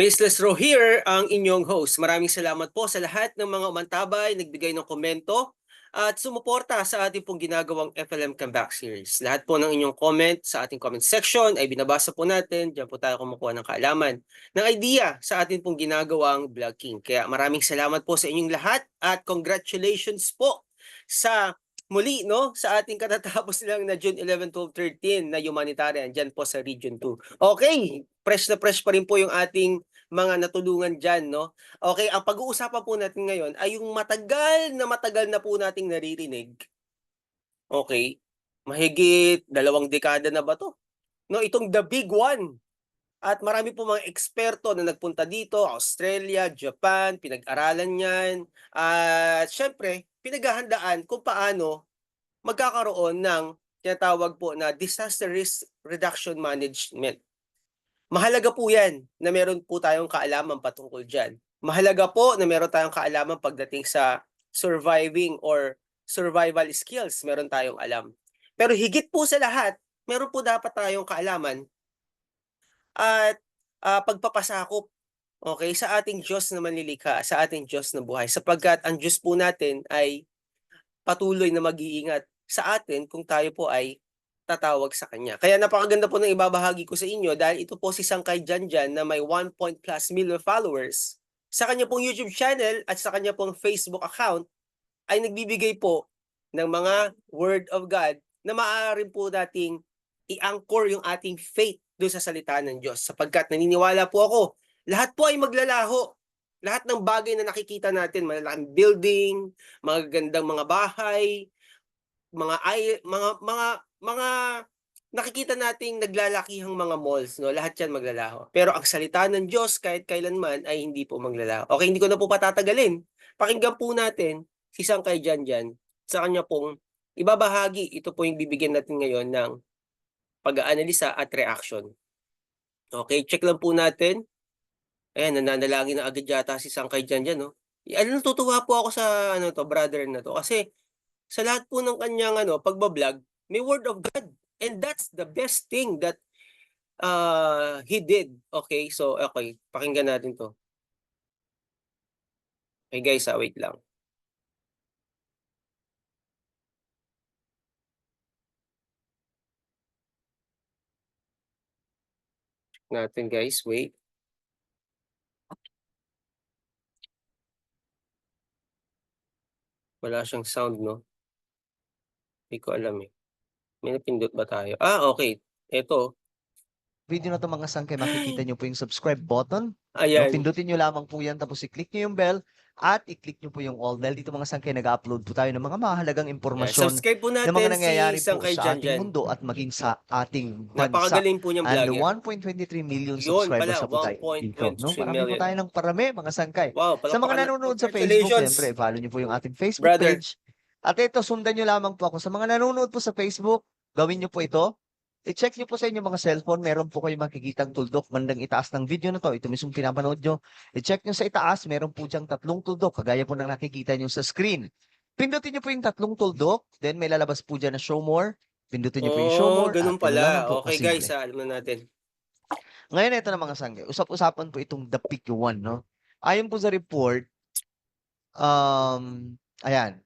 Faceless Row here, ang inyong host. Maraming salamat po sa lahat ng mga umantabay, nagbigay ng komento, at sumuporta sa ating pong ginagawang FLM Comeback Series. Lahat po ng inyong comment sa ating comment section ay binabasa po natin. Diyan po tayo kumukuha ng kaalaman, ng idea sa ating pong ginagawang vlogging. Kaya maraming salamat po sa inyong lahat at congratulations po sa muli no sa ating katatapos lang na June 11, 12, 13 na humanitarian dyan po sa Region 2. Okay, fresh na fresh pa rin po yung ating mga natulungan dyan, no? Okay, ang pag-uusapan po natin ngayon ay yung matagal na matagal na po nating naririnig. Okay, mahigit dalawang dekada na ba to? No, itong the big one. At marami po mga eksperto na nagpunta dito, Australia, Japan, pinag-aralan yan. At syempre, pinaghahandaan kung paano magkakaroon ng tinatawag po na disaster risk reduction management. Mahalaga po yan na meron po tayong kaalaman patungkol dyan. Mahalaga po na meron tayong kaalaman pagdating sa surviving or survival skills, meron tayong alam. Pero higit po sa lahat, meron po dapat tayong kaalaman at ah, pagpapasakop okay, sa ating Diyos na manlilikha, sa ating Diyos na buhay. Sapagkat ang Diyos po natin ay patuloy na mag-iingat sa atin kung tayo po ay tatawag sa Kanya. Kaya napakaganda po ng ibabahagi ko sa inyo dahil ito po si Sangkay Janjan na may 1 point plus million followers. Sa kanya pong YouTube channel at sa kanya pong Facebook account ay nagbibigay po ng mga Word of God na maaari po nating i-anchor yung ating faith doon sa salita ng Diyos. Sapagkat naniniwala po ako, lahat po ay maglalaho. Lahat ng bagay na nakikita natin, malalaking building, mga gandang mga bahay, mga mga mga mga nakikita nating naglalakihang mga malls, no? Lahat 'yan maglalaho. Pero ang salita ng Diyos kahit kailanman ay hindi po maglalaho. Okay, hindi ko na po patatagalin. Pakinggan po natin si Sangkay Janjan sa kanya pong ibabahagi. Ito po yung bibigyan natin ngayon ng pag-aanalisa at reaction. Okay, check lang po natin. Ayan, nananalangin na agad yata si Sangkay Janjan, no? Ano, natutuwa po ako sa ano to, brother na to. Kasi sa lahat po ng kanyang ano, pagbablog, may word of God. And that's the best thing that uh, he did. Okay, so okay, pakinggan natin to. Okay guys, ah, wait lang. Natin guys, wait. Wala siyang sound, no? Hindi ko alam eh. May napindot ba tayo? Ah, okay. Ito. video na to mga sangkay, makikita nyo po yung subscribe button. Ayan. pindutin nyo lamang po yan, tapos i-click nyo yung bell, at i-click nyo po yung all. Dahil dito mga sangkay, nag-upload po tayo ng mga mahalagang impormasyon Subscribe po na natin mga nangyayari si po sa Jan ating Jan. mundo at maging sa ating bansa. Napakagaling po niyang And vlogger. 1.23 million Yun subscribers pala, na po tayo 1.23 dito. No? Marami million. po tayo ng parami, mga sangkay. Wow, Sa mga nanonood sa Facebook, siyempre, follow nyo po yung ating Facebook Brother. page. At ito, sundan nyo lamang po ako. Sa mga nanonood po sa Facebook, gawin nyo po ito. I-check nyo po sa inyong mga cellphone. Meron po kayo makikitang tuldok bandang itaas ng video na to. Ito mismong pinapanood nyo. I-check nyo sa itaas. Meron po diyang tatlong tuldok. Kagaya po ng nakikita nyo sa screen. Pindutin nyo po yung tatlong tuldok. Then may lalabas po dyan na show more. Pindutin nyo po yung show Oh, more. ganun pala. po Okay kasimple. guys, ah, alam na natin. Ngayon, ito na mga sanggay. Usap-usapan po itong The Pick One, no? Ayon po sa report, um, ayan,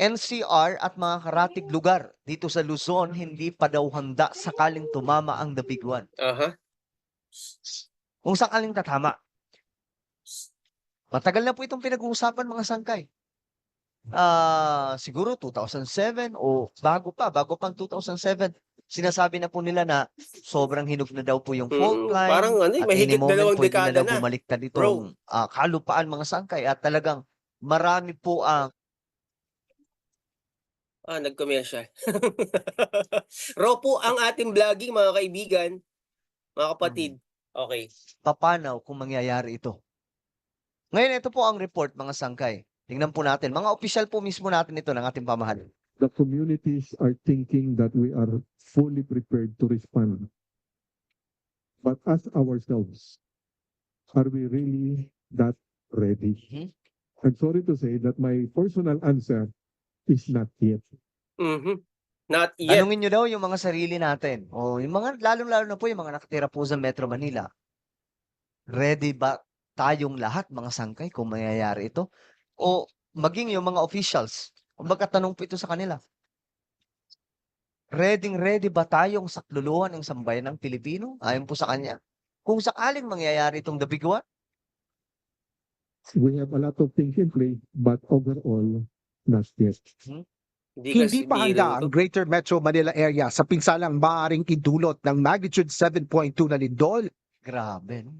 NCR at mga karatig lugar dito sa Luzon hindi pa daw handa sakaling tumama ang The Big One. Aha. Kung sakaling tatama. Matagal na po itong pinag-uusapan mga sangkay. Ah, siguro 2007 o bago pa, bago pang 2007. Sinasabi na po nila na sobrang hinog na daw po yung fault Mm, line. parang ano, eh, At mahigit dalawang pwede dekada na daw na. bumaliktad Bro. itong ah, kalupaan mga sangkay at talagang marami po ang Ah, nag-commercial. Raw po ang ating vlogging mga kaibigan, mga kapatid. Okay. papanaw kung mangyayari ito. Ngayon, ito po ang report mga sangkay. Tingnan po natin. Mga opisyal po mismo natin ito ng ating pamahalaan. the communities are thinking that we are fully prepared to respond. But ask ourselves, are we really that ready? Mhm. I'm sorry to say that my personal answer is not yet. Mhm. Not yet. Tanungin nyo daw yung mga sarili natin. O yung mga, lalong-lalo na po yung mga nakatira po sa Metro Manila. Ready ba tayong lahat mga sangkay kung mangyayari ito? O maging yung mga officials? Kumbaga tanong po ito sa kanila. Ready ready ba tayong sakluluhan ng sambayan ng Pilipino? Ayon po sa kanya. Kung sakaling mangyayari itong the big one, We have a lot of things in play, but overall, not yet. Hindi, Hindi pa handa ang Greater Metro Manila area sa pinsalang maaaring idulot ng magnitude 7.2 na lindol grabe. No?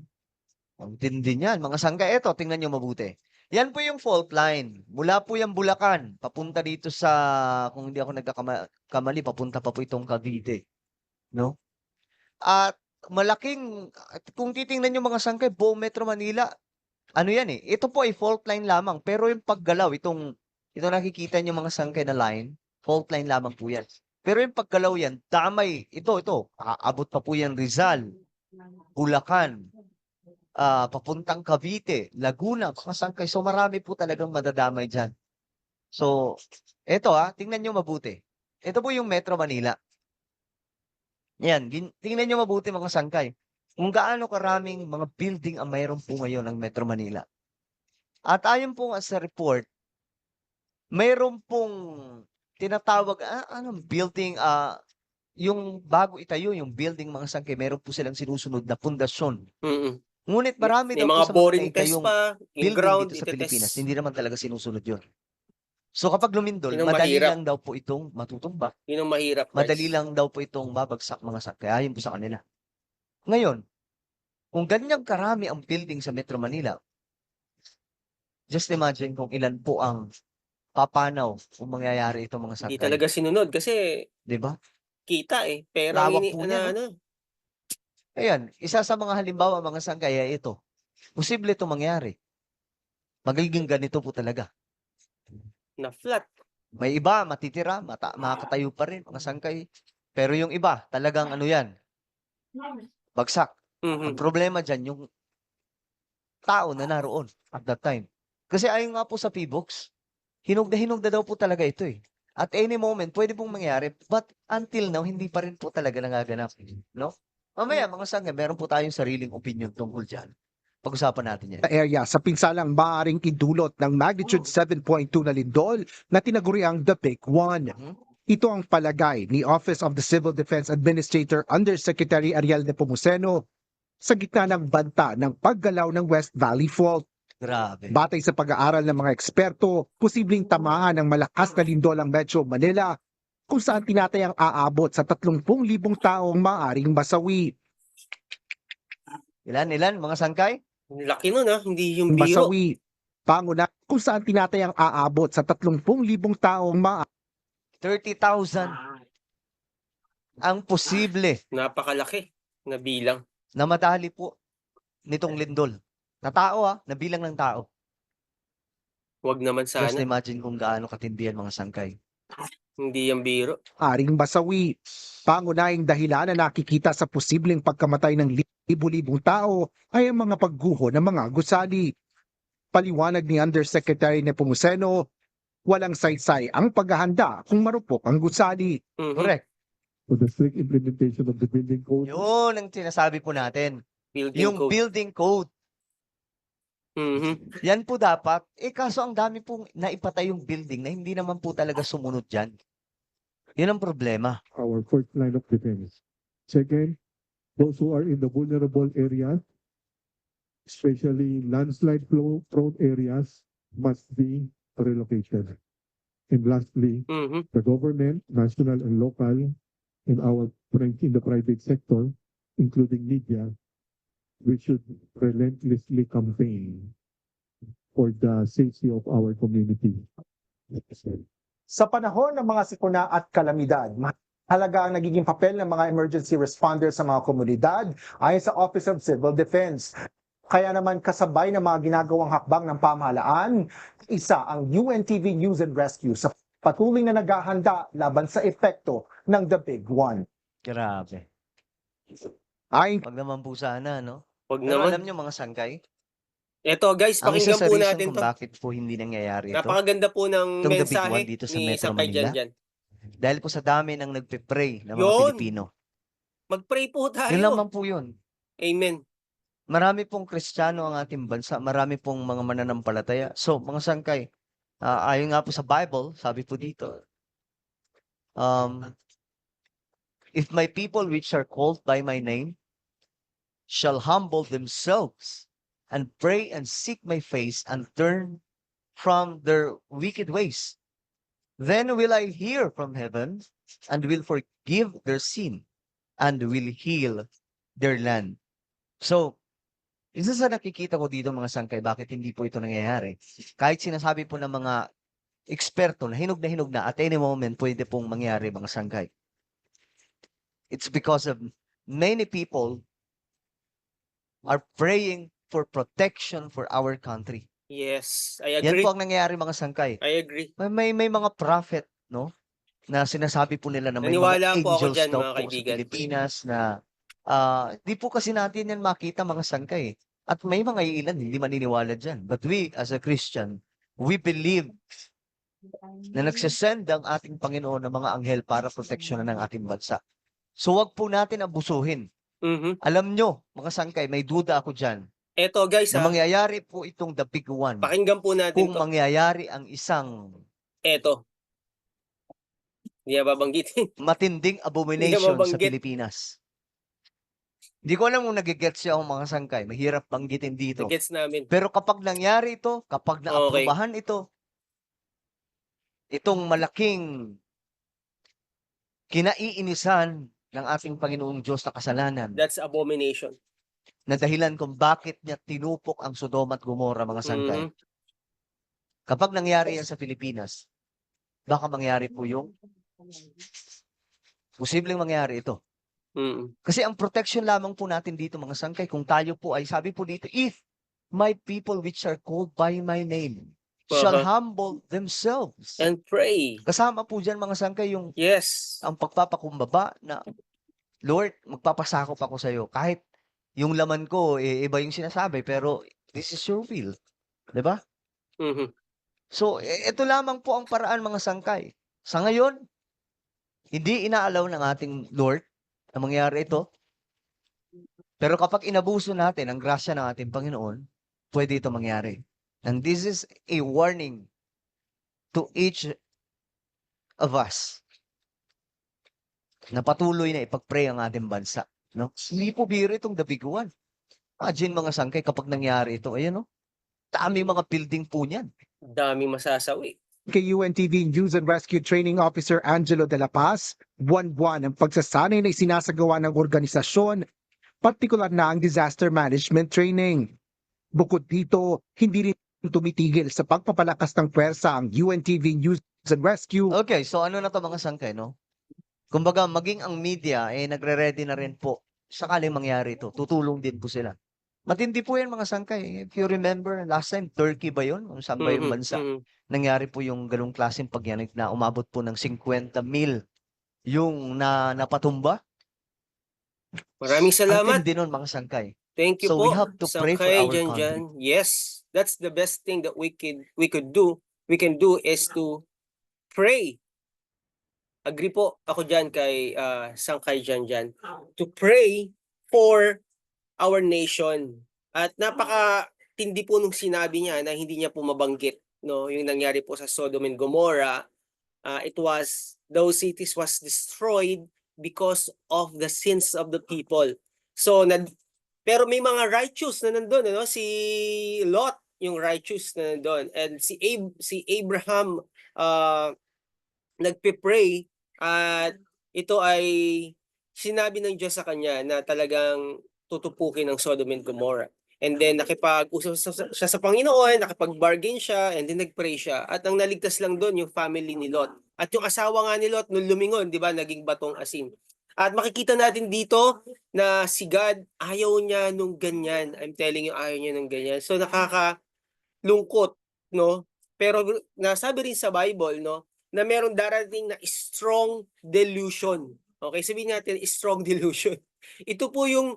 Ang tindi niyan. Mga sangkay, eto, tingnan nyo mabuti. Yan po yung fault line. Mula po yung Bulacan, papunta dito sa, kung hindi ako nagkakamali, papunta pa po itong Cavite. No? At malaking, at kung titingnan nyo mga sangkay, buong Metro Manila, ano yan eh, ito po ay fault line lamang. Pero yung paggalaw, itong, ito nakikita nyo mga sangkay na line, fault line lamang po yan. Pero yung paggalaw yan, damay, ito, ito, aabot pa po yan Rizal, Bulacan, ah papuntang Cavite, Laguna, mga sangkay. So marami po talagang madadamay dyan. So, eto ah, tingnan nyo mabuti. Ito po yung Metro Manila. Yan, tingnan nyo mabuti mga sangkay. Kung gaano karaming mga building ang mayroon po ngayon ng Metro Manila. At ayon po nga sa report, mayroon pong tinatawag, ah, anong building, ah, yung bago itayo, yung building mga sangkay, meron po silang sinusunod na pundasyon. Mm-mm. Ngunit marami May daw po mga sa boring test pa, yung building ground, dito sa itetest. Pilipinas. Hindi naman talaga sinusunod yun. So kapag lumindol, Yun ang madali mahirap. lang daw po itong matutumba. Yun ang mahirap. guys. Madali lang daw po itong babagsak mga sangkay. Ayon po sa kanila. Ngayon, kung ganyang karami ang building sa Metro Manila, just imagine kung ilan po ang papanaw kung mangyayari itong mga Hindi sangkay. talaga sinunod kasi Di ba? kita eh. Pera ang Lawak ini, po na, niya, ano. Ayan, isa sa mga halimbawa mga sangkay ay ito. Posible ito mangyari. Magiging ganito po talaga. Na flat. May iba, matitira, mata, makakatayo pa rin, mga sangkay. Pero yung iba, talagang ano yan, bagsak. Ang Mhm. problema dyan, yung tao na naroon at that time. Kasi ayon nga po sa PBOX, hinog na hinog na daw po talaga ito eh. At any moment, pwede pong mangyari. But until now, hindi pa rin po talaga nangaganap. No? Mamaya, mga sangkay, meron po tayong sariling opinion tungkol dyan. Pag-usapan natin yan. area sa pinsalang maaaring idulot ng magnitude 7.2 na lindol na tinaguriang The Big One. Mhm. Ito ang palagay ni Office of the Civil Defense Administrator Undersecretary Ariel Nepomuceno sa gitna ng banta ng paggalaw ng West Valley Fault. Grabe. Batay sa pag-aaral ng mga eksperto, posibleng tamaan ng malakas na lindol ang Metro Manila kung saan tinatayang aabot sa 30,000 taong maaring masawi. Ilan, ilan, mga sangkay? Ang Laki nun ah. Hindi yung biro. Masawi. Panguna kung saan tinatayang aabot sa 30,000 taong maaring 30,000 ang posible Napakalaki na bilang. na madali po nitong lindol. Na tao ah, na bilang ng tao. Wag naman Just sana. imagine kung gaano katindi yan mga sangkay. Hindi yung biro. aring masawi. Pangunahing dahilan na nakikita sa posibleng pagkamatay ng libu-libong tao ay ang mga pagguho ng mga gusali. Paliwanag ni Undersecretary Nepomuceno, walang saysay ang paghahanda kung marupok ang gusali. Mhm. Correct. So the strict implementation of the building code Yun ang sinasabi po natin. Building Yung code. building code. Mhm. Yan po dapat. Eh kaso ang dami pong naipatay yung building na hindi naman po talaga sumunod dyan. Yun ang problema. our first line of defense. Second, those who are in the vulnerable areas, especially landslide flow prone areas, must be relocated. And lastly, Mhm. the government, national and local, and our friends in the private sector, including media, we should relentlessly campaign for the safety of our community. Sa panahon ng mga sikuna at kalamidad, halaga ang nagiging papel ng mga emergency responders sa mga komunidad ayon sa Office of Civil Defense. Kaya naman kasabay ng mga ginagawang hakbang ng pamahalaan, isa ang UNTV News and Rescue sa patuloy na naghahanda laban sa epekto ng The Big One. Grabe. Ayon Pag naman po sana, no? Wag Pero naman. alam nyo mga sangkay, Ito guys, ang isa pakinggan sa po reason natin kung to. bakit po hindi nangyayari ito, Napakaganda po ng Itong the big mensahe one dito sa ni Metro Sakay Manila. Jan Jan. dahil po sa dami ng nagpe-pray ng mga Yun. Pilipino. Mag-pray po tayo. Yun lamang po yun. Amen. marami pong Kristiyano ang ating bansa, marami pong mga mananampalataya. So, mga sangkay, ah, ayon nga po sa Bible, sabi po dito, um, if my people which are called by my name shall humble themselves and pray and seek my face and turn from their wicked ways, then will I hear from heaven and will forgive their sin and will heal their land. So, isa sa nakikita ko dito mga sangkay, bakit hindi po ito nangyayari? Kahit sinasabi po ng mga eksperto na hinog na hinog na at any moment pwede pong mangyari mga sangkay. It's because of many people are praying for protection for our country. Yes, I Yan agree. po ang nangyayari mga sangkay. I agree. May, may, may mga prophet, no? Na sinasabi po nila na may Naniwala mga po angels dyan, daw mga po kaibigan. sa Pilipinas na ah, di po kasi natin yan makita mga sangkay. At may mga ilan hindi maniniwala dyan. But we, as a Christian, we believe na nagsasend ang ating Panginoon ng mga anghel para proteksyonan ng ating bansa. So wag po natin abusuhin. Mhm. Alam nyo, mga sangkay, may duda ako dyan. Eto guys, Na ha, mangyayari po itong the big one. pakinggan po natin Kung to. mangyayari ang isang Eto. Hindi na babanggitin. matinding abomination sa. Pilipinas. Hindi ko alam kung nagigets siya ang mga sangkay. Mahirap banggitin dito. Gets namin. Pero kapag nangyari ito, kapag naaprubahan ito, itong malaking kinaiinisan ng ating Panginoong Diyos na kasalanan That's abomination. na dahilan kung bakit niya tinupok ang Sodoma at Gomora mga sangkay. Mhm. Kapag nangyari yan sa Pilipinas, baka mangyari po yung posibleng mangyari ito. Mhm. Kasi ang protection lamang po natin dito mga sangkay, kung tayo po ay sabi po dito, if my people which are called by my name shall Uh-huh. humble themselves. And pray. Kasama po dyan mga sangkay yung Yes. ang pagpapakumbaba na Lord, magpapasakop ako sa iyo. Kahit yung laman ko, eh, iba yung sinasabi, pero this is your will. 'Di ba? Mhm. So, e- ito lamang po ang paraan mga sangkay. Sa ngayon, hindi inaalaw ng ating Lord na mangyari ito. Pero kapag inabuso natin ang grasya ng ating Panginoon, pwede ito mangyari. And this is a warning to each of us na patuloy na ipag-pray ang ating bansa. No? Hindi po biro itong the big one. Imagine mga sangkay kapag nangyari ito. Ayan, no? Daming mga building po niyan. Daming masasawi. Kay UNTV News and Rescue Training Officer Angelo de la Paz, buwan-buwan ang pagsasanay na isinasagawa ng organisasyon, partikular na ang disaster management training. Bukod dito, hindi rin tumitigil sa pagpapalakas ng pwersa ang UNTV News and Rescue Okay, so ano na to mga sangkay, no? Kumbaga, maging ang media, eh, nagre-ready na rin po. Sakaling mangyari ito, tutulong din po sila. Matindi po yan mga sangkay. If you remember, last time, Turkey ba yun? Kung saan ba yung bansa? Nangyari po yung ganong klaseng pagyanig na umabot po ng 50 mil yung na napatumba. Maraming Ang salamat. tindi nun mga sangkay. Thank you So po. we have to pray for our Jan country. Jan. Yes, that's the best thing that we could we could do. We can do is to pray. Agree po ako diyan kay ah, Sangkay Jan Jan to pray for our nation. At napaka tindi po nung sinabi niya na hindi niya po mabanggit no yung nangyari po sa Sodom and Gomorrah. Ah, it was those cities was destroyed because of the sins of the people. So nad pero may mga righteous na nandun, ano? Si Lot, yung righteous na nandun. And si, Ab- si Abraham uh, nagpe-pray at ito ay sinabi ng Diyos sa kanya na talagang tutupukin ng Sodom and Gomorrah. And then nakipag-usap sa- sa- siya sa Panginoon, nakipag-bargain siya, and then nag-pray siya. At ang naligtas lang doon yung family ni Lot. At yung asawa nga ni Lot nung lumingon, di ba, naging batong asin. At makikita natin dito na si God ayaw niya nung ganyan. I'm telling you, ayaw niya nung ganyan. So nakakalungkot, no? Pero nasabi rin sa Bible, no, na meron darating na strong delusion. Okay, sabihin natin strong delusion. Ito po yung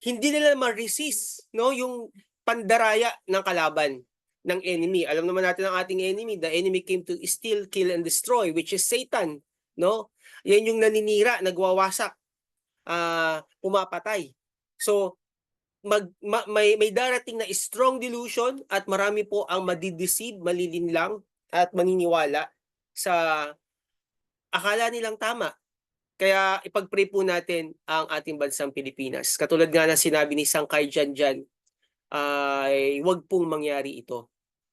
hindi nila ma-resist, no, yung pandaraya ng kalaban ng enemy. Alam naman natin ang ating enemy, the enemy came to steal, kill and destroy, which is Satan, no? Yan yung naninira, nagwawasak, ah pumapatay. So, mag, ma- may, may darating na strong delusion at marami po ang madideceive, malilinlang at maniniwala sa akala nilang tama. Kaya ipag-pray po natin ang ating bansang Pilipinas. Katulad nga na sinabi ni Sangkay Janjan, ay wag pong mangyari ito.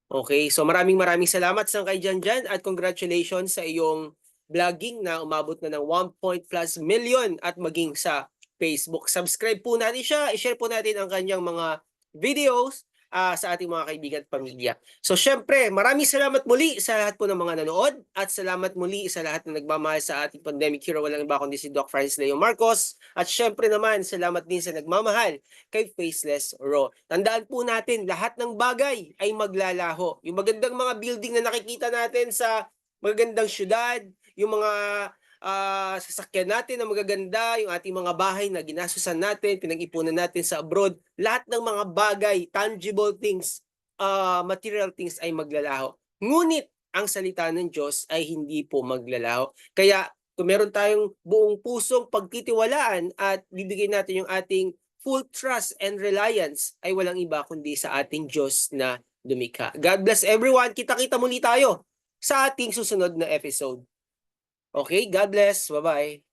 Okay, so maraming maraming salamat Sangkay Janjan at congratulations sa iyong vlogging na umabot na ng 1 point plus million at maging sa Facebook. Subscribe po natin siya, i-share po natin ang kanyang mga videos ah, sa ating mga kaibigan at pamilya. So syempre, maraming salamat muli sa lahat po ng mga nanood at salamat muli sa lahat na nagmamahal sa ating pandemic hero. Walang iba kundi si Doc Francis Leo Marcos. At syempre naman, salamat din sa nagmamahal kay Faceless Raw. Tandaan po natin, lahat ng bagay ay maglalaho. Yung magandang mga building na nakikita natin sa magagandang syudad, yung mga ah, sasakyan natin na magaganda, yung ating mga bahay na ginasusan natin, pinag-ipunan natin sa abroad, lahat ng mga bagay, tangible things, ah, material things ay maglalaho. Ngunit ang salita ng Diyos ay hindi po maglalaho. Kaya kung meron tayong buong pusong pagtitiwalaan at bibigyan natin yung ating full trust and reliance ay walang iba kundi sa ating Diyos na lumikha. God bless everyone. Kita-kita muli tayo sa ating susunod na episode. Okay, God bless. Bye-bye.